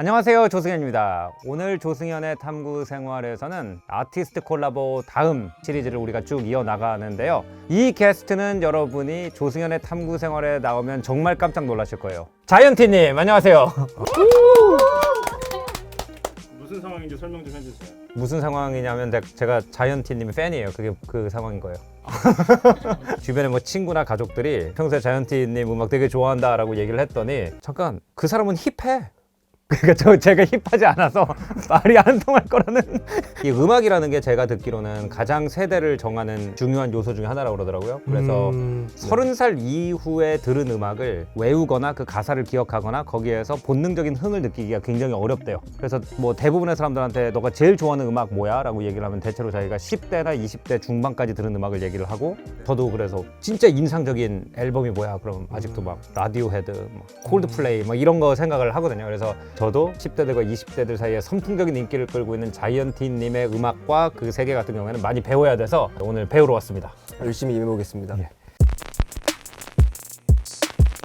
안녕하세요 조승현입니다. 오늘 조승현의 탐구 생활에서는 아티스트 콜라보 다음 시리즈를 우리가 쭉 이어나가는데요. 이 게스트는 여러분이 조승현의 탐구 생활에 나오면 정말 깜짝 놀라실 거예요. 자이언티님 안녕하세요. 무슨 상황인지 설명 좀 해주세요. 무슨 상황이냐면 제- 제가 자이언티님의 팬이에요. 그게 그 상황인 거예요. 주변에 뭐 친구나 가족들이 평소에 자이언티님 음악 되게 좋아한다라고 얘기를 했더니 잠깐 그 사람은 힙해 그러니까 저 제가 힙하지 않아서 말이 안 통할 거라는 이 음악이라는 게 제가 듣기로는 가장 세대를 정하는 중요한 요소 중에 하나라고 그러더라고요. 그래서 음, 서른 살 이후에 들은 음악을 외우거나 그 가사를 기억하거나 거기에서 본능적인 흥을 느끼기가 굉장히 어렵대요. 그래서 뭐 대부분의 사람들한테 너가 제일 좋아하는 음악 뭐야? 라고 얘기를 하면 대체로 자기가 10대나 20대 중반까지 들은 음악을 얘기를 하고 저도 그래서 진짜 인상적인 앨범이 뭐야? 그럼 아직도 막 라디오 헤드, 막 콜드플레이 막 이런 거 생각을 하거든요. 그래서 저도 10대들과 20대들 사이에 선풍적인 인기를 끌고 있는 자이언티님의 음악과 그 세계 같은 경우에는 많이 배워야 돼서 오늘 배우러 왔습니다. 열심히 임해보겠습니다. 예.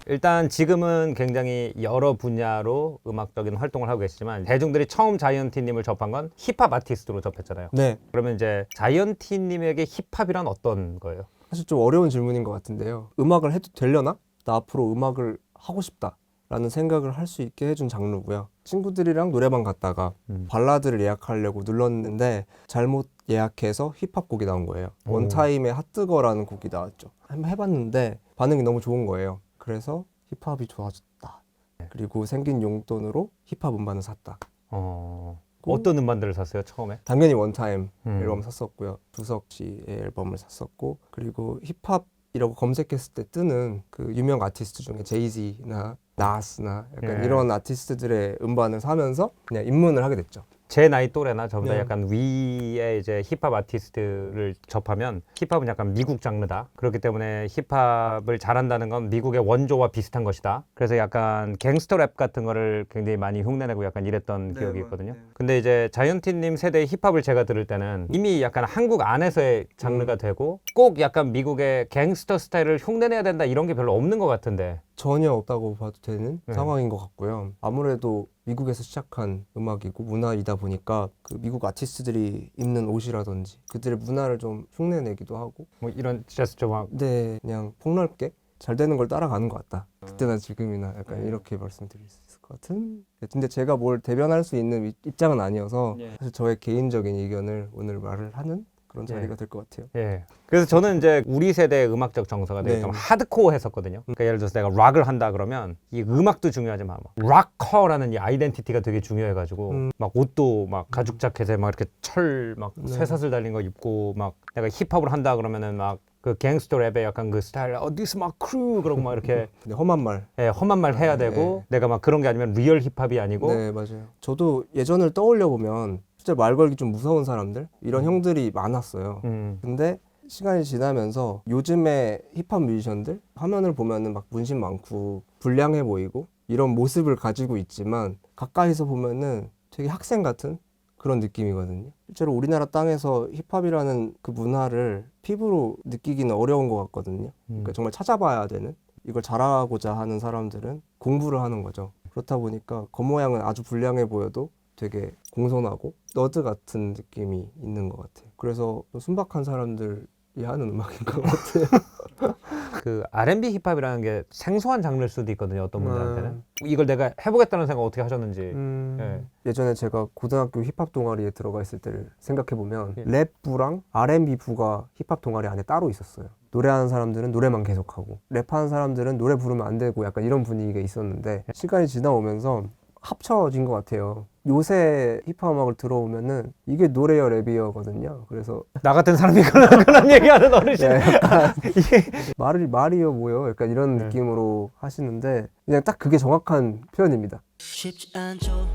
일단 지금은 굉장히 여러 분야로 음악적인 활동을 하고 계시지만 대중들이 처음 자이언티님을 접한 건 힙합 아티스트로 접했잖아요. 네, 그러면 이제 자이언티님에게 힙합이란 어떤 거예요? 사실 좀 어려운 질문인 것 같은데요. 음악을 해도 되려나? 나 앞으로 음악을 하고 싶다. 라는 생각을 할 수 있게 해준 장르고요. 친구들이랑 노래방 갔다가 음. 발라드를 예약하려고 눌렀는데 잘못 예약해서 힙합 곡이 나온 거예요. 오. 원타임의 핫뜨거라는 곡이 나왔죠. 한번 해봤는데 반응이 너무 좋은 거예요. 그래서 힙합이 좋아졌다. 그리고 생긴 용돈으로 힙합 음반을 샀다. 어... 그- 어떤 음반들을 샀어요 처음에? 당연히 원타임 음. 앨범 샀었고요. 두석 씨의 앨범을 샀었고 그리고 힙합 이라고 검색했을 때 뜨는 그 유명 아티스트 중에 제이지나 나스나 약간 예. 이런 아티스트들의 음반을 사면서 그냥 입문을 하게 됐죠. 제 나이 또래나 저보다 네. 약간 위에 이제 힙합 아티스트를 접하면 힙합은 약간 미국 장르다. 그렇기 때문에 힙합을 잘한다는 건 미국의 원조와 비슷한 것이다. 그래서 약간 갱스터 랩 같은 거를 굉장히 많이 흉내내고 약간 이랬던 네, 기억이 뭐, 있거든요. 네. 근데 이제 자이언티님 세대의 힙합을 제가 들을 때는 이미 약간 한국 안에서의 장르가 되고 꼭 약간 미국의 갱스터 스타일을 흉내내야 된다 이런 게 별로 없는 것 같은데. 전혀 없다고 봐도 되는 네. 상황인 것 같고요. 아무래도 미국에서 시작한 음악이고 문화이다 보니까 그 미국 아티스트들이 입는 옷이라든지 그들의 문화를 좀 흉내내기도 하고 뭐 이런 제스처 막 근데 그냥 폭넓게 잘 되는 걸 따라가는 것 같다. 그때나 지금이나 약간 네. 이렇게 말씀드릴 수 있을 것 같은. 근데 제가 뭘 대변할 수 있는 이- 입장은 아니어서 예. 사실 저의 개인적인 의견을 오늘 말을 하는 그런 자리가 예. 될것 같아요. 예. 그래서 저는 이제 우리 세대의 음악적 정서가 되게 네. 좀 하드코어 했었거든요. 그러니까 예를 들어서 내가 락을 한다 그러면 이 음악도 중요하지만 막 락커라는 이 아이덴티티가 되게 중요해가지고 음. 막 옷도 막 가죽 자켓에 막 이렇게 철 막 네. 쇠사슬 달린 거 입고 막 내가 힙합을 한다 그러면은 막 그 갱스터 랩의 약간 그 스타일 어 디스 막 크루 그러고 막 이렇게 근데 험한 말. 예, 험한 말 해야 되고 내가 막 그런 게 아니면 리얼 힙합이 아니고 네 맞아요. 저도 예전을 떠올려 보면 진짜 말 걸기 좀 무서운 사람들 이런 형들이 많았어요. 음. 근데 시간이 지나면서 요즘의 힙합 뮤지션들 화면을 보면은 막 문신 많고 불량해 보이고 이런 모습을 가지고 있지만 가까이서 보면은 되게 학생 같은 그런 느낌이거든요. 실제로 우리나라 땅에서 힙합이라는 그 문화를 피부로 느끼기는 어려운 것 같거든요. 음. 그러니까 정말 찾아봐야 되는 이걸 잘하고자 하는 사람들은 공부를 하는 거죠. 그렇다 보니까 겉모양은 아주 불량해 보여도 되게 공손하고 너드 같은 느낌이 있는 것 같아요. 그래서 좀 순박한 사람들이 하는 음악인 것 같아요. 그 R&B 힙합이라는 게 생소한 장르일 수도 있거든요. 어떤 분들한테는 음. 이걸 내가 해보겠다는 생각 어떻게 하셨는지. 음, 예전에 제가 고등학교 힙합 동아리에 들어가 있을 때를 생각해 보면 예. 랩 부랑 R&B 부가 힙합 동아리 안에 따로 있었어요. 노래하는 사람들은 노래만 계속하고 랩하는 사람들은 노래 부르면 안 되고 약간 이런 분위기가 있었는데 시간이 지나오면서 합쳐진 것 같아요. 요새 힙합 음악을 들어오면은 이게 노래여 랩이여거든요. 그래서 나 같은 사람이 그런, 그런 얘기하는 어르신. 네, 약간 이게 말이 말이여 뭐요? 약간 이런 네. 느낌으로 하시는데 그냥 딱 그게 정확한 표현입니다. 쉽지 않죠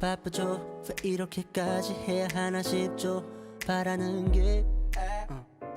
바쁘죠 왜 이렇게까지 해야 하나 싶죠 바라는 게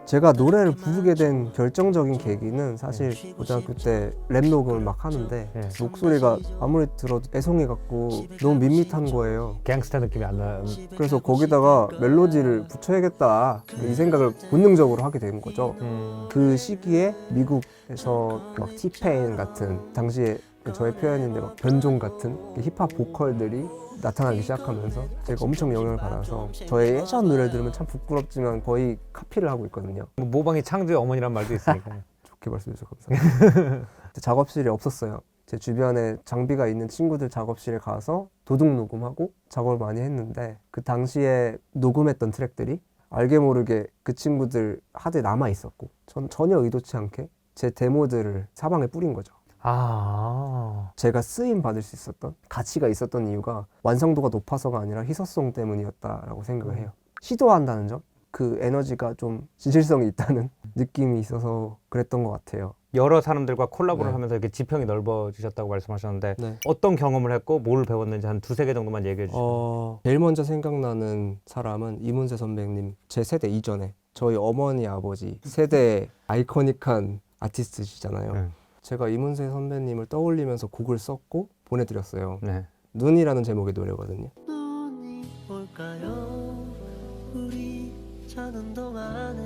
제가 노래를 부르게 된 결정적인 계기는 사실 고등학교 때 랩 녹음을 막 하는데 네. 목소리가 아무리 들어도 애송이 같고 너무 밋밋한 거예요. 갱스터 느낌이 안 나는. 그래서 거기다가 멜로디를 붙여야겠다 이 생각을 본능적으로 하게 된 거죠. 음, 그 시기에 미국에서 막 티페인 같은 당시에 저의 표현인데 막 변종 같은 힙합 보컬들이 나타나기 시작하면서 제가 엄청 영향을 받아서 저의 예전 노래 들으면 참 부끄럽지만 거의 카피를 하고 있거든요. 뭐 모방이 창조의 어머니란 말도 있으니까. 좋게 말씀해 주셔서 감사합니다. 작업실이 없었어요. 제 주변에 장비가 있는 친구들 작업실에 가서 도둑 녹음하고 작업을 많이 했는데 그 당시에 녹음했던 트랙들이 알게 모르게 그 친구들 하드에 남아 있었고 전 전혀 의도치 않게 제 데모들을 사방에 뿌린 거죠. 아. 제가 쓰임 받을 수 있었던 가치가 있었던 이유가 완성도가 높아서가 아니라 희소성 때문이었다라고 생각을 해요. 시도한다는 점, 그 에너지가 좀 진실성이 있다는 느낌이 있어서 그랬던 것 같아요. 여러 사람들과 콜라보를 네. 하면서 이렇게 지평이 넓어지셨다고 말씀하셨는데 네. 어떤 경험을 했고 뭘 배웠는지 한 두세 개 정도만 얘기해 주시죠. 어, 제일 먼저 생각나는 사람은 이문세 선배님 제 세대 이전에 저희 어머니 아버지 세대 아이코닉한 아티스트시잖아요. 네. 제가 이문세 선배님을 떠올리면서 곡을 썼고 보내드렸어요. 네. 눈이라는 제목의 노래거든요. 눈이 올까요 우리 자는 동안에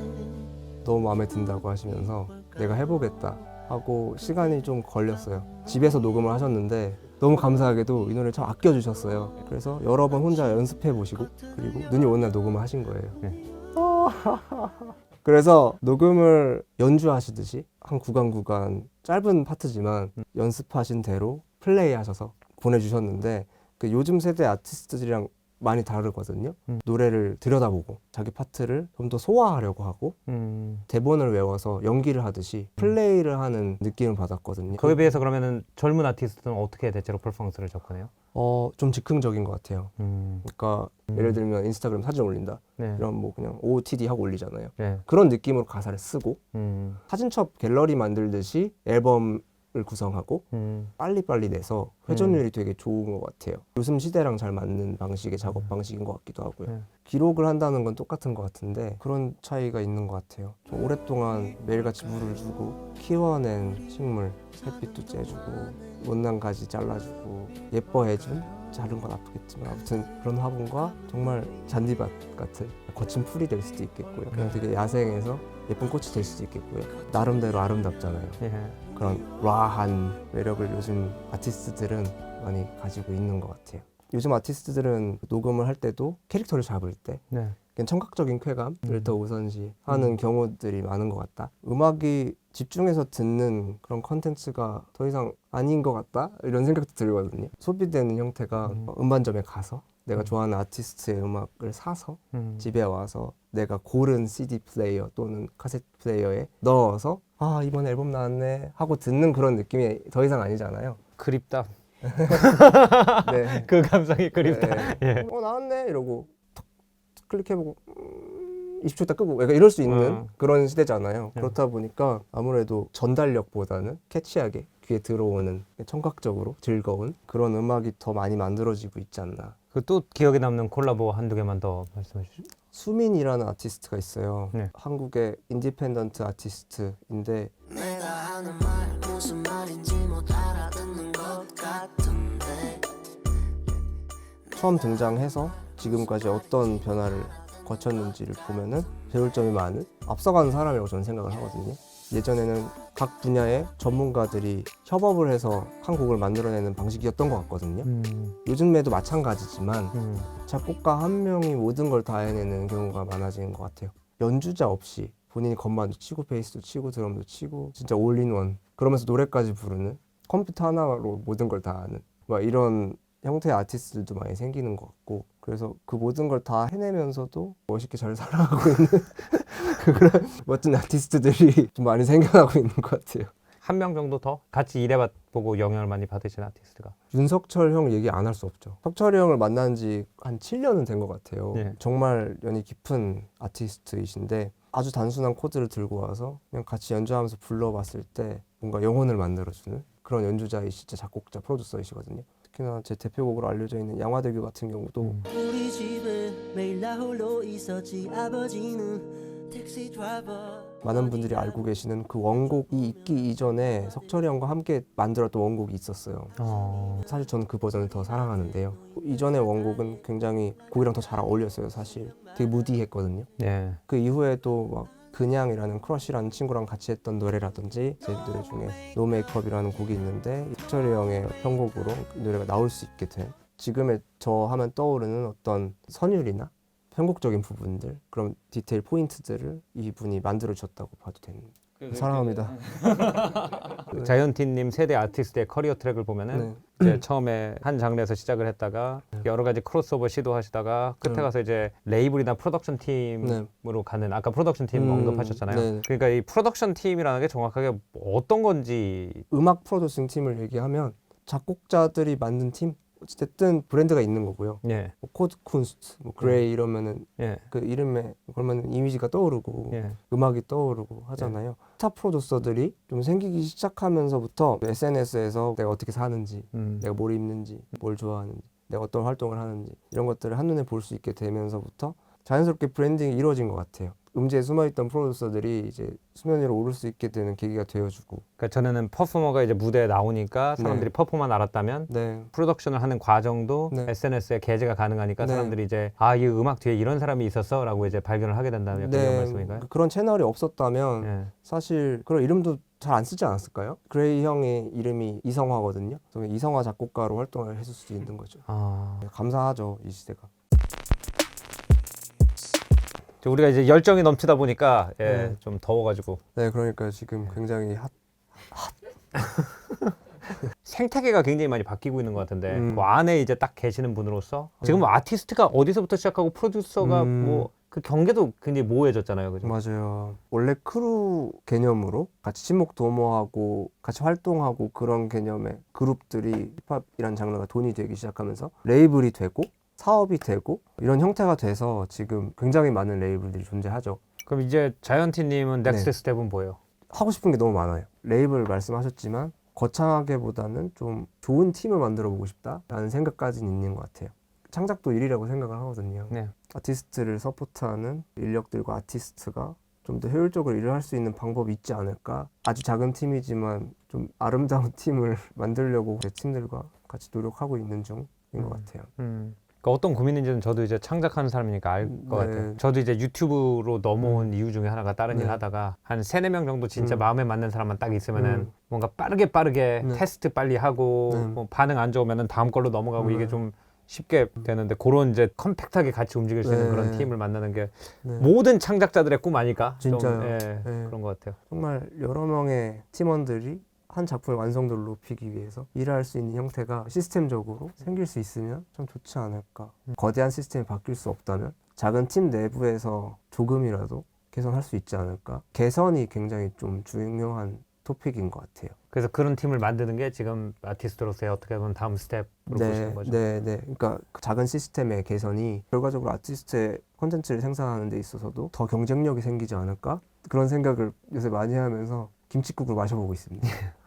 너무 마음에 든다고 하시면서 내가 해보겠다 하고 시간이 좀 걸렸어요. 집에서 녹음을 하셨는데 너무 감사하게도 이 노래를 참 아껴주셨어요. 그래서 여러 번 혼자 연습해 보시고 그리고 눈이 오는 날 녹음을 하신 거예요. 네. 그래서 녹음을 연주하시듯이 한 구간 구간 짧은 파트지만 연습하신 대로 플레이하셔서 보내주셨는데 그 요즘 세대 아티스트들이랑 많이 다르거든요. 음. 노래를 들여다보고 자기 파트를 좀 더 소화하려고 하고 음. 대본을 외워서 연기를 하듯이 플레이를 하는 느낌을 받았거든요. 거기에 비해서 그러면은 젊은 아티스트는 어떻게 대체로 퍼포먼스를 접근해요? 어, 좀 즉흥적인 것 같아요. 음. 그러니까 음. 예를 들면 인스타그램 사진 올린다. 네. 이런 뭐 그냥 OOTD 하고 올리잖아요. 네. 그런 느낌으로 가사를 쓰고 음. 사진첩 갤러리 만들듯이 앨범을 구성하고 음. 빨리빨리 내서 회전율이 되게 좋은 것 같아요. 요즘 시대랑 잘 맞는 방식의 작업 방식인 것 같기도 하고요. 네. 기록을 한다는 건 똑같은 것 같은데 그런 차이가 있는 것 같아요. 좀 오랫동안 매일같이 물을 주고 키워낸 식물 햇빛도 쬐주고 못난 가지 잘라주고 예뻐해준 자른 건 아프겠지만 아무튼 그런 화분과 정말 잔디밭 같은 거친 풀이 될 수도 있겠고요. 그냥 되게 야생에서 예쁜 꽃이 될 수도 있겠고요. 나름대로 아름답잖아요. 예. 그런 라한 매력을 요즘 아티스트들은 많이 가지고 있는 것 같아요. 요즘 아티스트들은 녹음을 할 때도 캐릭터를 잡을 때 네. 그냥 청각적인 쾌감을 음. 더 우선시하는 경우들이 많은 것 같다. 음악이 집중해서 듣는 그런 컨텐츠가 더 이상 아닌 것 같다 이런 생각도 들거든요. 소비되는 형태가 음. 어, 음반점에 가서 내가 음. 좋아하는 아티스트의 음악을 사서 음. 집에 와서 내가 고른 CD 플레이어 또는 카세트 플레이어에 넣어서 아 이번 앨범 나왔네 하고 듣는 그런 느낌이 더 이상 아니잖아요. 그립다. 네. 그 감성이 그립다. 네. 예. 어 나왔네 이러고 톡 클릭해보고 음, 20초 있다 끄고 약간 이럴 수 있는 음. 그런 시대잖아요. 네. 그렇다 보니까 아무래도 전달력보다는 캐치하게 귀에 들어오는 청각적으로 즐거운 그런 음악이 더 많이 만들어지고 있지 않나. 그 또 기억에 남는 콜라보 한두 개만 더 말씀해 주시죠. 수민이라는 아티스트가 있어요. 네. 한국의 인디펜던트 아티스트인데 내가 하는 말 무슨 말인지 못 알아듣는 것 같은데 처음 등장해서 지금까지 어떤 변화를 거쳤는지를 보면은 배울 점이 많은 앞서가는 사람이라고 저는 생각을 하거든요. 예전에는 각 분야의 전문가들이 협업을 해서 한 곡을 만들어내는 방식이었던 것 같거든요. 음. 요즘에도 마찬가지지만 음. 작곡가 한 명이 모든 걸 다 해내는 경우가 많아지는 것 같아요. 연주자 없이 본인이 건반도 치고 베이스도 치고 드럼도 치고 진짜 올인원 그러면서 노래까지 부르는 컴퓨터 하나로 모든 걸 다 하는 막 이런 형태의 아티스트들도 많이 생기는 것 같고 그래서 그 모든 걸 다 해내면서도 멋있게 잘 살아가고 있는 그런 멋진 아티스트들이 좀 많이 생겨나고 있는 것 같아요. 한 명 정도 더 같이 일해보고 영향을 많이 받으신 아티스트가. 윤석철 형 얘기 안 할 수 없죠. 석철이 형을 만난 지 한 7년은 된 것 같아요. 예. 정말 연이 깊은 아티스트이신데 아주 단순한 코드를 들고 와서 그냥 같이 연주하면서 불러봤을 때 뭔가 영혼을 만들어주는 그런 연주자이시자 작곡자 프로듀서이시거든요. 특히나 제 대표곡으로 알려져 있는 양화대교 같은 경우도 음. 우리 집에 매일 나 홀로 있었지 아버지는 택시 드라이버 많은 분들이 알고 계시는 그 원곡이 있기 이전에 석철이 형과 함께 만들었던 원곡이 있었어요. 어. 사실 저는 그 버전을 더 사랑하는데요. 이전의 원곡은 굉장히 곡이랑 더 잘 어울렸어요, 사실. 되게 무디했거든요. 네. 그 이후에도 막 그냥이라는 크러쉬라는 친구랑 같이 했던 노래라든지 제 노래 중에 노 메이크업이라는 곡이 있는데 이철이 형의 편곡으로 이 노래가 나올 수 있게 된 지금의 저 하면 떠오르는 어떤 선율이나 편곡적인 부분들 그런 디테일 포인트들을 이분이 만들어 줬다고 봐도 되는 사랑합니다. 네. 자이언티님 세대 아티스트의 커리어 트랙을 보면은 네. 이제 처음에 한 장르에서 시작을 했다가 여러 가지 크로스오버 시도하시다가 끝에 네. 가서 이제 레이블이나 프로덕션 팀으로 가는 아까 프로덕션 팀 음, 언급하셨잖아요. 네. 그러니까 이 프로덕션 팀이라는 게 정확하게 어떤 건지 음악 프로듀싱 팀을 얘기하면 작곡자들이 만든 팀 어쨌든 브랜드가 있는 거고요. 예, 뭐 코드 쿤스트, 뭐 그레이 이러면은 예, 그 이름에 그러면 이미지가 떠오르고 예. 음악이 떠오르고 하잖아요. 스타 프로듀서들이 좀 생기기 시작하면서부터 SNS에서 내가 어떻게 사는지, 음. 내가 뭘 입는지, 뭘 좋아하는지, 내가 어떤 활동을 하는지 이런 것들을 한눈에 볼 수 있게 되면서부터 자연스럽게 브랜딩이 이루어진 것 같아요. 음지에 숨어있던 프로듀서들이 이제 수면 위로 오를 수 있게 되는 계기가 되어주고, 그러니까 저는 퍼포머가 이제 무대에 나오니까 사람들이 네. 퍼포만 알았다면 네, 프로덕션을 하는 과정도 네. SNS에 게재가 가능하니까 네. 사람들이 이제 아 이 음악 뒤에 이런 사람이 있었어라고 이제 발견을 하게 된다는 약간 이런 말씀인가요? 그런 채널이 없었다면 예. 사실 그런 이름도 잘 안 쓰지 않았을까요? 그레이 형의 이름이 이성화거든요. 이성화 작곡가로 활동을 했을 수도 있는 거죠. 아, 감사하죠 이 시대가. 저 우리가 이제 열정이 넘치다 보니까 예, 네. 좀 더워가지고 네, 그러니까 지금 굉장히 핫. 생태계가 굉장히 많이 바뀌고 있는 것 같은데 음. 그 안에 이제 딱 계시는 분으로서 지금 뭐 아티스트가 어디서부터 시작하고 프로듀서가 음. 뭐 그 경계도 굉장히 모호해졌잖아요, 그죠? 맞아요. 원래 크루 개념으로 같이 친목 도모하고 같이 활동하고 그런 개념의 그룹들이 힙합이라는 장르가 돈이 되기 시작하면서 레이블이 되고 사업이 되고 이런 형태가 돼서 지금 굉장히 많은 레이블들이 존재하죠. 그럼 이제 자이언티님은 네. 넥스트 스텝은 뭐예요? 하고 싶은 게 너무 많아요. 레이블 말씀하셨지만 거창하게보다는 좀 좋은 팀을 만들어 보고 싶다라는 생각까지는 있는 것 같아요. 창작도 일이라고 생각을 하거든요. 네. 아티스트를 서포트하는 인력들과 아티스트가 좀 더 효율적으로 일을 할 수 있는 방법이 있지 않을까. 아주 작은 팀이지만 좀 아름다운 팀을 만들려고 제 팀들과 같이 노력하고 있는 중인 것 음. 같아요. 음. 그러니까 어떤 고민인지는 저도 이제 창작하는 사람이니까 알 것 네. 같아요. 저도 이제 유튜브로 넘어온 이유 중에 하나가 다른 네. 일 하다가 한 세네 명 정도 진짜 음. 마음에 맞는 사람만 딱 있으면은 음. 뭔가 빠르게 빠르게 네. 테스트 빨리 하고 네. 뭐 반응 안 좋으면은 다음 걸로 넘어가고 네. 이게 좀 쉽게 되는데 그런 이제 컴팩트하게 같이 움직일 수 있는 네. 그런 팀을 만나는 게 네. 모든 창작자들의 꿈 아닐까? 좀, 진짜요. 예, 네. 그런 것 같아요. 정말 여러 명의 팀원들이 한 작품의 완성도를 높이기 위해서 일할 수 있는 형태가 시스템적으로 생길 수 있으면 참 좋지 않을까. 거대한 시스템이 바뀔 수 없다면 작은 팀 내부에서 조금이라도 개선할 수 있지 않을까. 개선이 굉장히 좀 중요한 토픽인 것 같아요. 그래서 그런 팀을 만드는 게 지금 아티스트로서의 어떻게 보면 다음 스텝으로 보시는 거죠. 네, 네. 그러니까 그 작은 시스템의 개선이 결과적으로 아티스트의 콘텐츠를 생산하는 데 있어서도 더 경쟁력이 생기지 않을까? 그런 생각을 요새 많이 하면서 김치국을 마셔보고 있습니다.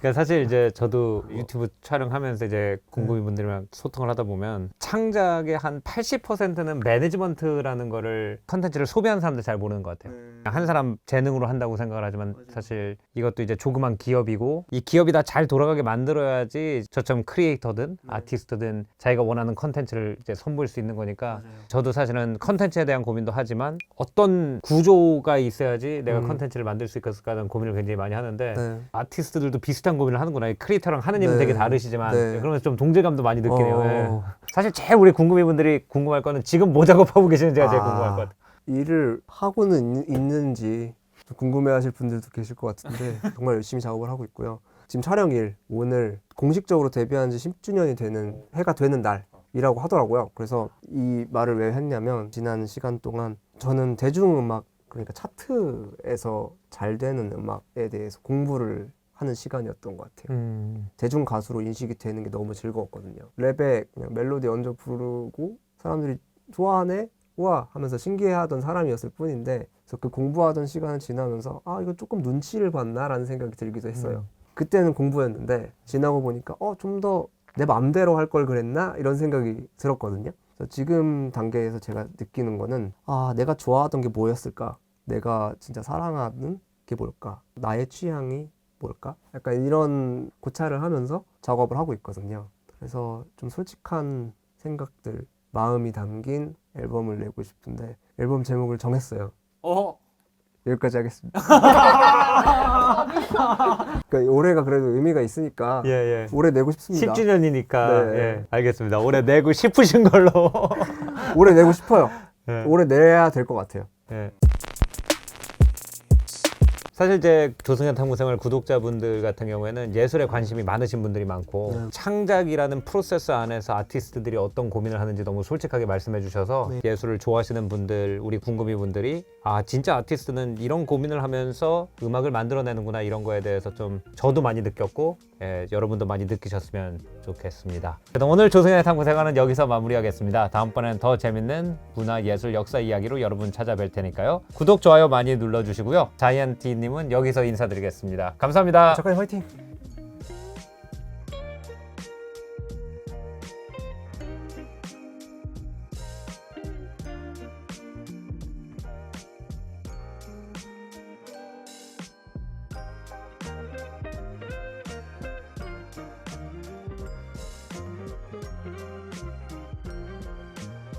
그러니까 사실 이제 저도 유튜브 촬영하면서 이제 공구민분들이랑 소통을 하다 보면 창작의 한 80%는 매니지먼트라는 거를 컨텐츠를 소비하는 사람들 잘 모르는 것 같아요. 한 사람 재능으로 한다고 생각을 하지만 사실 이것도 이제 조그만 기업이고 이 기업이 다 잘 돌아가게 만들어야지 저처럼 크리에이터든 아티스트든 자기가 원하는 컨텐츠를 이제 선보일 수 있는 거니까 저도 사실은 컨텐츠에 대한 고민도 하지만 어떤 구조가 있어야지 내가 음. 컨텐츠를 만들 수 있을까라는 고민을 굉장히 많이 하는데 네. 아티스트들도 비슷한 고민을 하는구나. 이 크리에이터랑 하는 일은 네. 되게 다르시지만 네. 그러면서 좀 동질감도 많이 느끼네요. 어, 예. 사실 제일 우리 궁금해 분들이 궁금할 거는 지금 뭐 작업하고 계시는지가 제일 아. 궁금할 것 같아요. 일을 하고는 있, 는지좀 궁금해하실 분들도 계실 것 같은데 정말 열심히 작업을 하고 있고요. 지금 촬영일 오늘 공식적으로 데뷔한 지 10주년이 되는 해가 되는 날이라고 하더라고요. 그래서 이 말을 왜 했냐면 지난 시간 동안 저는 대중음악 그러니까 차트에서 잘 되는 음악에 대해서 공부를 하는 시간이었던 것 같아요. 음. 대중 가수로 인식이 되는 게 너무 즐거웠거든요. 랩에 그냥 멜로디 얹어 부르고 사람들이 좋아하네, 우와 하면서 신기해하던 사람이었을 뿐인데 그래서 그 공부하던 시간을 지나면서 아 이거 조금 눈치를 봤나라는 생각이 들기도 했어요. 그때는 공부였는데 지나고 보니까 어 좀 더내 맘대로 할 걸 그랬나 이런 생각이 들었거든요. 지금 단계에서 제가 느끼는 거는 아 내가 좋아하던 게 뭐였을까? 내가 진짜 사랑하는 게 뭘까? 나의 취향이 뭘까? 약간 이런 고찰을 하면서 작업을 하고 있거든요. 그래서 좀 솔직한 생각들, 마음이 담긴 앨범을 내고 싶은데 앨범 제목을 정했어요. 어? 여기까지 하겠습니다. 그러니까 올해가 그래도 의미가 있으니까 예, 예. 올해 내고 싶습니다. 10주년이니까 네. 예, 알겠습니다. 올해 내고 싶으신 걸로. 올해 내고 싶어요. 예. 올해 내야 될 것 같아요. 예. 사실 이제 조승현 탐구생활 구독자분들 같은 경우에는 예술에 관심이 많으신 분들이 많고 네. 창작이라는 프로세스 안에서 아티스트들이 어떤 고민을 하는지 너무 솔직하게 말씀해 주셔서 네. 예술을 좋아하시는 분들 우리 궁금이 분들이 아 진짜 아티스트는 이런 고민을 하면서 음악을 만들어내는구나 이런 거에 대해서 좀 저도 많이 느꼈고 예, 여러분도 많이 느끼셨으면 좋겠습니다. 그래서 오늘 조승현의 탐구생활은 여기서 마무리하겠습니다. 다음번에는 더 재밌는 문화 예술 역사 이야기로 여러분 찾아뵐 테니까요. 구독 좋아요 많이 눌러주시고요. 자이언티 님은 여기서 인사드리겠습니다. 감사합니다. 작가님 화이팅!